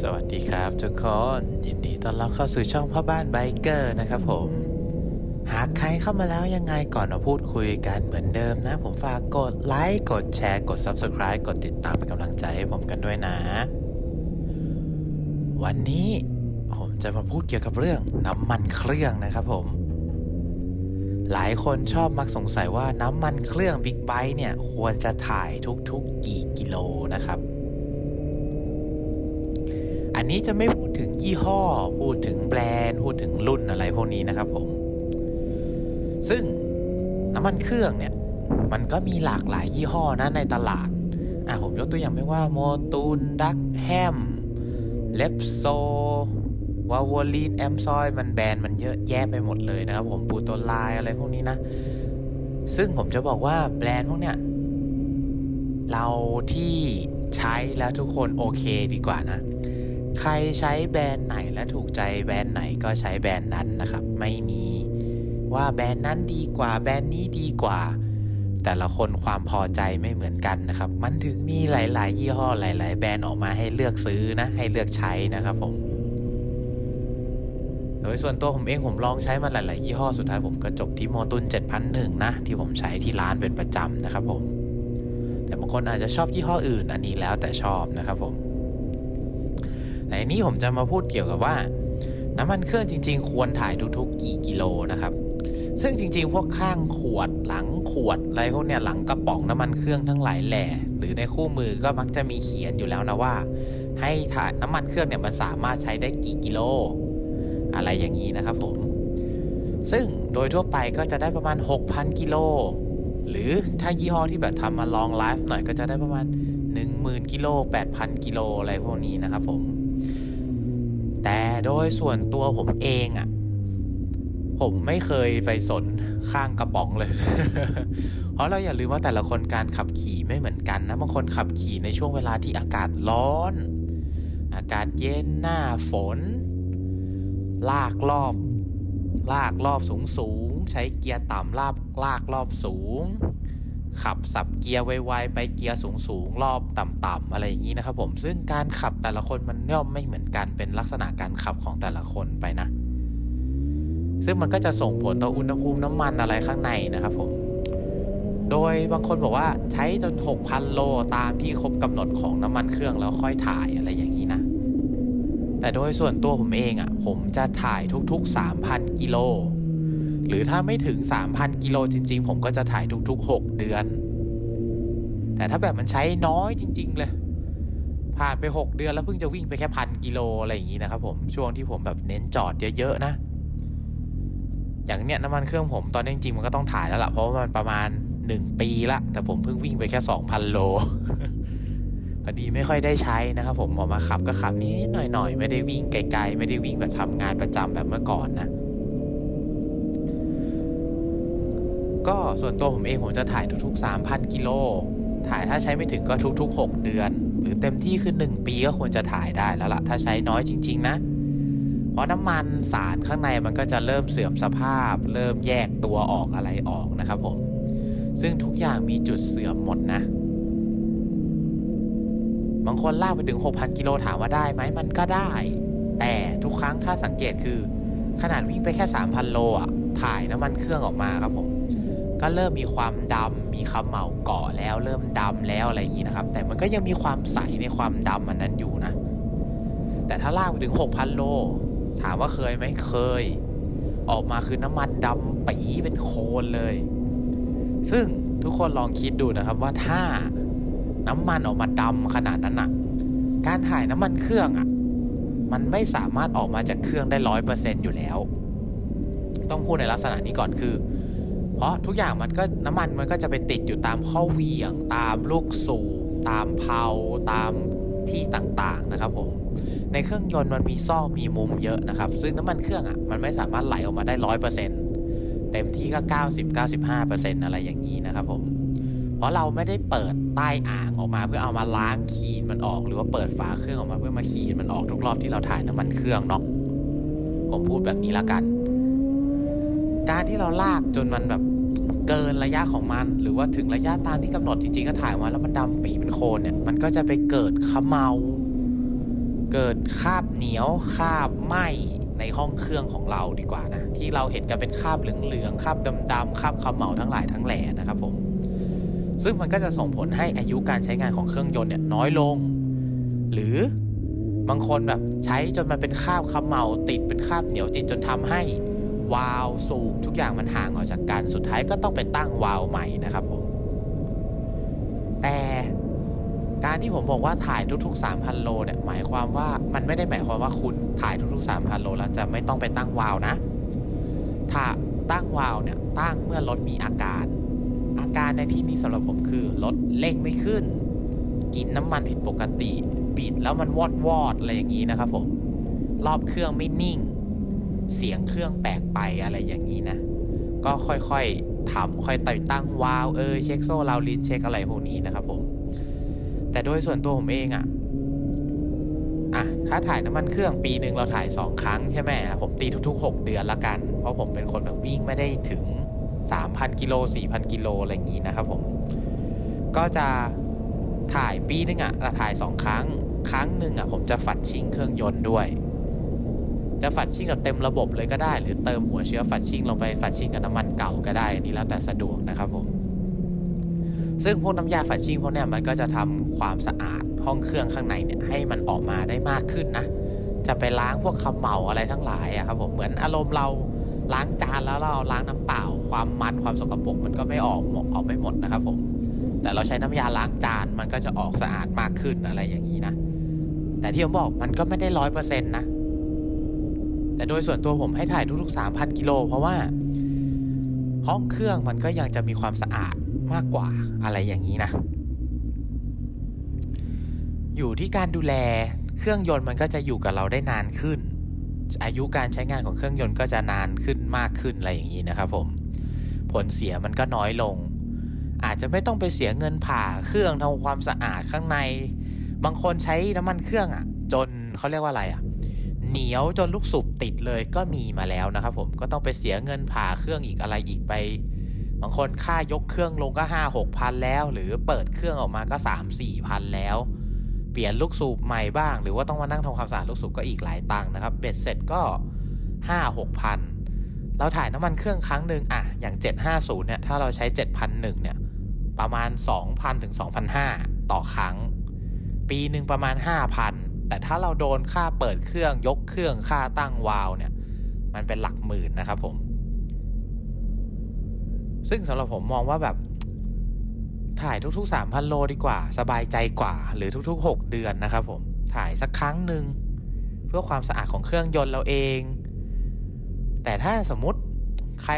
สวัสดีครับทุกคน ยินดีต้อนรับเข้าสู่ช่องพ่อบ้านไบเกอร์นะครับผม หากใครเข้ามาแล้วยังไงก่อนมาพูดคุยกันเหมือนเดิมนะ ผมฝากกดไลค์กดแชร์กด Subscribe กดติดตามเป็นกำลังใจให้ผมกันด้วยนะ วันนี้ผมจะมาพูดเกี่ยวกับเรื่องน้ำมันเครื่องนะครับผม หลายคนชอบมักสงสัยว่าน้ำมันเครื่องบิ๊กไบค์เนี่ยควรจะถ่ายทุกๆกี่กิโลนะครับ อันนี้จะไม่พูดถึงยี่ห้อ พูดถึงแบรนด์ พูดถึงรุ่นอะไรพวกนี้นะครับผม ซึ่งน้ำมันเครื่องเนี่ย มันก็มีหลากหลายยี่ห้อนะในตลาด อะผมยกตัวอย่างไม่ว่าโมตูนดักแฮมเลปโซวาวลีนแอมซอยมันแบรนด์มันเยอะแยะไปหมดเลยนะครับผมปูโตไลายอะไรพวกนี้นะ ซึ่งผมจะบอกว่าแบรนด์พวกเนี้ยเราที่ใช้แล้วทุกคนโอเคดีกว่านะ ใครใช้แบรนด์ไหนและถูกใจแบรนด์ไหนก็ใช้แบรนด์นั้นนะครับ ไม่มีว่าแบรนด์นั้นดีกว่าแบรนด์นี้ดีกว่า แต่ละคนความพอใจไม่เหมือนกันนะครับ มันถึงมีหลาย ๆ ยี่ห้อหลาย ๆ แบรนด์ออกมาให้เลือกซื้อนะให้เลือกใช้นะครับผมโดยส่วนตัวผมเองผมลองใช้มาหลาย ๆ ยี่ห้อสุดท้ายผมก็จบที่โมตุน7001 นะ ที่ผมใช้ที่ร้านเป็นประจำนะครับผม แต่บางคนอาจจะชอบยี่ห้ออื่นอันนี้แล้วแต่ชอบนะครับผม แต่อันนี้ผมจะมาพูดเกี่ยวกับว่า น้ำมันเครื่องจริง ๆ ควรถ่ายทุกๆกี่กิโลนะครับ ซึ่งจริง ๆ พวกข้างขวดหลังขวดอะไรพวกเนี้ยหลังกระป๋องน้ำมันเครื่องทั้งหลายแหล่หรือในคู่มือก็มักจะมีเขียนอยู่แล้วนะว่า ให้ถ่ายน้ำมันเครื่องเนี่ยมันสามารถใช้ได้กี่กิโล อะไรอย่างนี้นะครับผม ซึ่งโดยทั่วไปก็จะได้ประมาณ 6,000 กิโลหรือถ้ายี่ห้อที่แบบทำมาลองไลฟ์หน่อยก็จะได้ประมาณ 10,000 กิโล 8,000 กิโลอะไรพวกนี้นะครับผม แต่โดยส่วนตัวผมเองอะ่ะ ผมไม่เคยไปสนข้างกระป๋องเลย เพราะเราอย่าลืมว่าแต่ละคนการขับขี่ไม่เหมือนกันนะบางคนขับขี่ในช่วงเวลาที่อากาศร้อน อากาศเย็นหน้าฝน ลากรอบ ลากรอบสูงสูงๆใช้เกียร์ต่ำลากลากรอบสูง ขับสับเกียร์ไวๆไปเกียร์สูงๆรอบต่ำๆอะไรอย่างนี้นะครับผมซึ่งการขับแต่ละคนมันย่อมไม่เหมือนกันเป็นลักษณะการขับของแต่ละคนไปนะ ซึ่งมันก็จะส่งผลต่ออุณหภูมิน้ำมันอะไรข้างในนะครับผมโดยบางคนบอกว่าใช้จน 6,000 โลตามที่ครบกำหนดของน้ำมันเครื่องแล้วค่อยถ่ายอะไรอย่างนี้นะ แต่โดยส่วนตัวผมเองอะ่ะผมจะถ่ายทุกๆ 3,000 กิโล หรือถ้าไม่ถึง 3,000 กิโลจริง ๆ ผมก็จะถ่ายทุกๆ 6 เดือน แต่ถ้าแบบมันใช้น้อยจริง ๆ เลย ผ่านไป 6 เดือนแล้วเพิ่งจะวิ่งไปแค่พันกิโลอะไรอย่างนี้นะครับผมช่วงที่ผมแบบเน้นจอดเยอะๆนะ อย่างเนี้ยน้ำมันเครื่องผมตอนนี้จริงๆมันก็ต้องถ่ายแล้วล่ะเพราะว่ามันประมาณ 1 ปีละ แต่ผมเพิ่งวิ่งไปแค่ 2,000 โลพอดีไม่ค่อยได้ใช้นะครับผมออกมาขับก็ขับนิดหน่อยๆ ไม่ได้วิ่งไกลๆ ไม่ได้วิ่งแบบทำงานประจำแบบเมื่อก่อนนะ ก็ส่วนตัวผมเองผมจะถ่ายทุกๆ 3,000 กิโล ถ่ายถ้าใช้ไม่ถึงก็ทุกๆ 6 เดือน หรือเต็มที่คือ 1 ปีก็ควรจะถ่ายได้แล้วล่ะ ถ้าใช้น้อยจริง ๆ นะ เพราะน้ำมันสารข้างในมันก็จะเริ่มเสื่อมสภาพ เริ่มแยกตัวออกอะไรออกนะครับผม ซึ่งทุกอย่างมีจุดเสื่อมหมดนะ บางคนลากไปถึง 6,000 กิโลถามว่าได้ไหมมันก็ได้ แต่ทุกครั้งถ้าสังเกตคือ ขนาดวิ่งไปแค่ 3,000 โลอะถ่ายน้ำมันเครื่องออกมาครับผม ก็เริ่มมีความดำมีคำเหมาเกาะแล้วเริ่มดำแล้วอะไรอย่างนี้นะครับ แต่มันก็ยังมีความใสในความดำมันนั้นอยู่นะ แต่ถ้าลากไปถึง 6,000 โล ถามว่าเคยไหมเคย ออกมาคือน้ำมันดำปีเป็นโคลนเลย ซึ่งทุกคนลองคิดดูนะครับว่าถ้าน้ำมันออกมาดำขนาดนั้นอะการถ่ายน้ำมันเครื่องอะมันไม่สามารถออกมาจากเครื่องได้ร้อยเปอร์เซ็นต์อยู่แล้ว ต้องพูดในลักษณะนี้ก่อนคือ เพราะทุกอย่างมันก็น้ำมันมันก็จะไปติดอยู่ตามข้อเหวี่ยง ตามลูกสูบตามเพลาตามที่ต่างๆนะครับผมในเครื่องยนต์มันมีซอกมีมุมเยอะนะครับ ซึ่งน้ำมันเครื่องอะมันไม่สามารถไหลออกมาได้ร้อยเปอร์เซ็นเต็มที่ก็ 90-95%อะไรอย่างนี้นะครับผมเพราะเราไม่ได้เปิดใต้อ่างออกมาเพื่อเอามาล้างคีนมันออก หรือว่าเปิดฝาเครื่องออกมาเพื่อมาคีนมันออกทุกรอบที่เราถ่ายน้ำมันเครื่องเนาะผมพูดแบบนี้ละกัน การที่เราลากจนมันแบบเกินระยะของมัน หรือว่าถึงระยะตามที่กำหนดจริงๆก็ถ่ายมาแล้วมันดำปีเป็นโคลนเนี่ยมันก็จะไปเกิดขมเมาเเกิดคาบเหนียวคาบไหมในห้องเครื่องของเราดีกว่านะ ที่เราเห็นกันเป็นคาบเหลืองๆคาบดำๆคาบขมเหลาทั้งหลายทั้งแหล่นะครับผมซึ่งมันก็จะส่งผลให้อายุการใช้งานของเครื่องยนต์เนี่ยน้อยลง หรือบางคนแบบใช้จนมันเป็นคาบขมเหลาติดเป็นคาบเหนียวติดจนทำให้ วาล์วสูบทุกอย่างมันห่างออกจากกันสุดท้ายก็ต้องไปตั้งวาล์วใหม่นะครับผมแต่การที่ผมบอกว่าถ่ายทุกๆ 3,000 โลเนี่ยหมายความว่ามันไม่ได้หมายความว่าคุณถ่ายทุกๆ 3,000 โลแล้วจะไม่ต้องไปตั้งวาล์วนะ ถ้าตั้งวาล์วเนี่ยตั้งเมื่อรถมีอาการ อาการในที่นี้สำหรับผมคือรถเร่งไม่ขึ้น กินน้ำมันผิดปกติ บิดแล้วมันวอดวอดอะไรอย่างนี้นะครับผมรอบเครื่องไม่นิ่ง เสียงเครื่องแปลกไปอะไรอย่างนี้นะ ก็ค่อยๆทำค่อยติดตั้งวาล์วเออเช็คโซ่ราวลินเช็คอะไรพวกนี้นะครับผม แต่โดยส่วนตัวผมเองอะ่ะอะถ้าถ่ายน้ำมันเครื่องปีหนึ่งเราถ่าย 2 ครั้งใช่ไหมผมตีทุกๆ 6 เดือนละกัน เพราะผมเป็นคนแบบวิ่งไม่ได้ถึง 3,000 กิโล 4,000 กิโลอะไรอย่างนี้นะครับผม ก็จะถ่ายปีนึงอะ่ะเราถ่าย 2 ครั้ง ครั้งหนึ่งอะ่ะผมจะฝัดชิงเครื่องยนต์ด้วย จะฝัดชิ่งกับเต็มระบบเลยก็ได้ หรือเติมหัวเชื้อฝัดชิ่งลงไปฝัดชิ่งกับน้ำมันเก่าก็ได้อันนี้แล้วแต่สะดวกนะครับผมซึ่งพวกน้ำยาฝัดชิ่งพวกนี้มันก็จะทำความสะอาดห้องเครื่องข้างในเนี่ยให้มันออกมาได้มากขึ้นนะ จะไปล้างพวกคำเหมาอะไรทั้งหลายอะครับผมเหมือนอารมณ์เราล้างจานแล้วเราล้างน้ำเปล่า ความมันความสกปรกมันก็ไม่ออกหมดออกไม่หมดนะครับผม แต่เราใช้น้ำยาล้างจานมันก็จะออกสะอาดมากขึ้นอะไรอย่างนี้นะ แต่ที่ผมบอกมันก็ไม่ได้ร้อยเปอร์เซ็นต์นะ แต่โดยส่วนตัวผมให้ถ่ายทุกๆ 3,000 กิโล เพราะว่า ห้องเครื่องมันก็ยังจะมีความสะอาดมากกว่าอะไรอย่างนี้นะ อยู่ที่การดูแลเครื่องยนต์มันก็จะอยู่กับเราได้นานขึ้น อายุการใช้งานของเครื่องยนต์ก็จะนานขึ้นมากขึ้นอะไรอย่างนี้นะครับผมผลเสียมันก็น้อยลง อาจจะไม่ต้องไปเสียเงินผ่าเครื่องทำความสะอาดข้างใน บางคนใช้น้ำมันเครื่องอะ่ะ จนเขาเรียกว่าอะไรอะ่ะ เหนียวจนลูกสูบติดเลยก็มีมาแล้วนะครับผมก็ต้องไปเสียเงินผ่าเครื่องอีกอะไรอีกไปบางคนค่ายกเครื่องลงก็ห้าหกพันแล้ว หรือเปิดเครื่องออกมาก็สามสี่พันแล้ว เปลี่ยนลูกสูบใหม่บ้าง หรือว่าต้องมานั่งทำความสะอาดลูกสูบก็อีกหลายตังค์นะครับเบ็ดเสร็จก็ห้าหกพันเราถ่ายน้ำมันเครื่องครั้งหนึ่งอะอย่าง 750เนี่ยถ้าเราใช้ 7,001เนี่ยประมาณ 2,000ถึง2,500ต่อครั้ง ปีหนึ่งประมาณ 5,000 แต่ถ้าเราโดนค่าเปิดเครื่องยกเครื่องค่าตั้งวาล์วเนี่ย มันเป็นหลักหมื่นนะครับผม ซึ่งสำหรับผมมองว่าแบบถ่ายทุกๆ 3,000 โลดีกว่า สบายใจกว่า หรือทุกๆ 6 เดือนนะครับผมถ่ายสักครั้งหนึ่งเพื่อความสะอาดของเครื่องยนต์เราเอง แต่ถ้าสมมุติใคร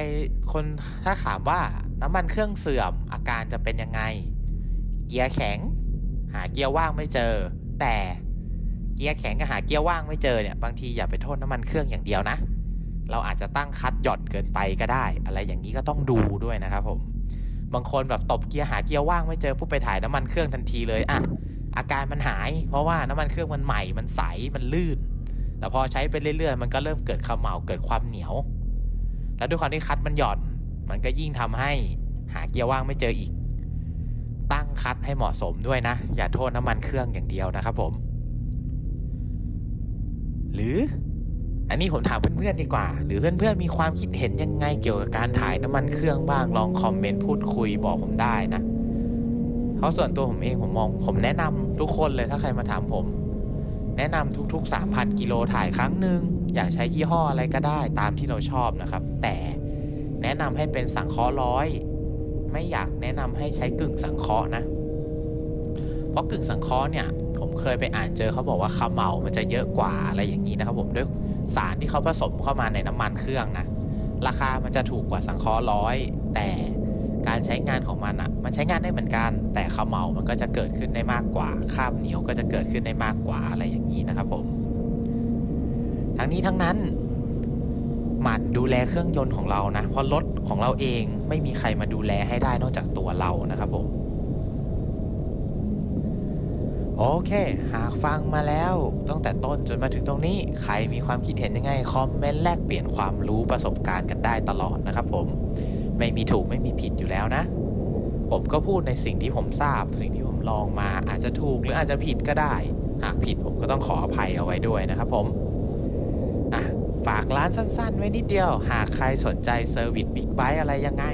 คนถ้าถามว่าน้ำมันเครื่องเสื่อมอาการจะเป็นยังไง เกียร์แข็ง หาเกียร์ว่างไม่เจอ แต่ เกียร์แข็งกับหาเกียร์ว่างไม่เจอเนี่ยบางทีอย่าไปโทษน้ำมันเครื่องอย่างเดียวนะ เราอาจจะตั้งคัดหย่อนเกินไปก็ได้ อะไรอย่างนี้ก็ต้องดูด้วยนะครับผมบางคนแบบตบเกียร์หาเกียร์ว่างไม่เจอปุ๊บไปถ่ายน้ำมันเครื่องทันทีเลยอะอาการมันหาย เพราะว่าน้ำมันเครื่องมันใหม่มันใสมันลื่น แต่พอใช้ไปเรื่อยๆ มันก็เริ่มเกิดขมเหลาเกิดความเหนียว แล้วด้วยความที่คัดมันหย่อน มันก็ยิ่งทำให้หาเกียร์ว่างไม่เจออีก ตั้งคัดให้เหมาะสมด้วยนะ อย่าโทษน้ำมันเครื่องอย่างเดียวนะครับผม หรือ อันนี้ผมถามเพื่อนๆดีกว่า หรือเพื่อนๆมีความคิดเห็นยังไงเกี่ยวกับการถ่ายน้ำมันเครื่องบ้างลองคอมเมนต์พูดคุยบอกผมได้นะเพราะส่วนตัวผมเองผมมอง ผมแนะนำทุกคนเลยถ้าใครมาถามผม แนะนำทุก ๆ 3,000 กิโลถ่ายครั้งหนึ่งอยากใช้ยี่ห้ออะไรก็ได้ตามที่เราชอบนะครับ แต่แนะนำให้เป็นสังเคราะห์ร้อย ไม่อยากแนะนำให้ใช้กึ่งสังเคราะห์นะ เพราะกึ่งสังเคราะห์เนี่ย ผมเคยไปอ่านเจอเขาบอกว่าขมเหลามันจะเยอะกว่าอะไรอย่างนี้นะครับผมด้วยสารที่เขาผสมเข้ามาในน้ำมันเครื่องนะราคามันจะถูกกว่าสังเคราะห์ร้อยแต่การใช้งานของมันอะ่ะ มันใช้งานได้เหมือนกัน แต่ขมเหลามันก็จะเกิดขึ้นได้มากกว่าคราบเหนียวก็จะเกิดขึ้นได้มากกว่าอะไรอย่างนี้นะครับผม ทั้งนี้ทั้งนั้นหมั่นดูแลเครื่องยนต์ของเรานะเพราะรถของเราเองไม่มีใครมาดูแลให้ได้นอกจากตัวเรานะครับผม โอเค หากฟังมาแล้วตั้งแต่ต้นจนมาถึงตรงนี้ ใครมีความคิดเห็นยังไง คอมเมนต์แลกเปลี่ยนความรู้ประสบการณ์กันได้ตลอดนะครับผม ไม่มีถูกไม่มีผิดอยู่แล้วนะ ผมก็พูดในสิ่งที่ผมทราบ สิ่งที่ผมลองมาอาจจะถูกหรืออาจจะผิดก็ได้ หากผิดผมก็ต้องขออภัยเอาไว้ด้วยนะครับผมอะฝากร้านสั้นๆ ไว้นิดเดียว หากใครสนใจเซอร์วิสบิ๊กไบค์อะไรยังไง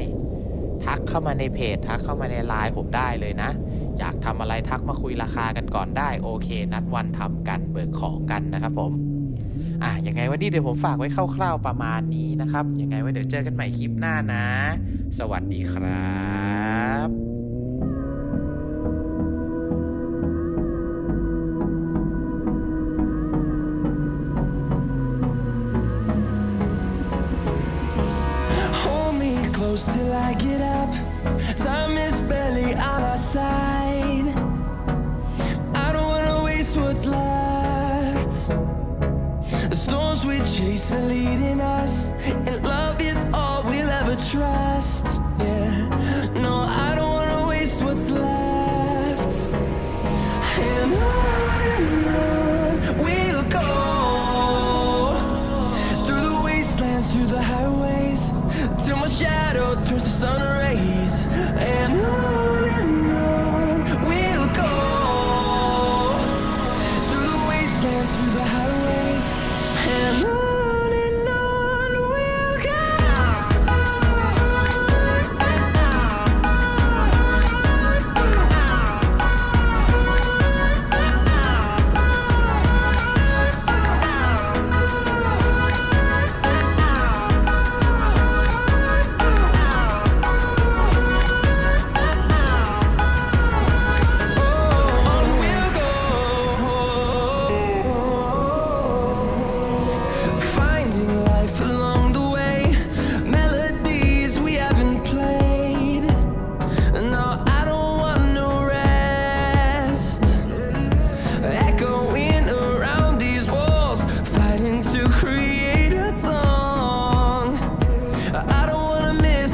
ทักเข้ามาในเพจ ทักเข้ามาในไลน์ผมได้เลยนะ อยากทำอะไรทักมาคุยราคากันก่อนได้โอเค นัดวันทำกันเบิกของกันนะครับผมอะยังไงวันนี้เดี๋ยวผมฝากไว้คร่าวๆประมาณนี้นะครับ ยังไงไว้เดี๋ยวเจอกันใหม่คลิปหน้านะ สวัสดีครับ till I get up. Time is storms we chase are leading us, and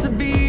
to be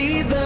see the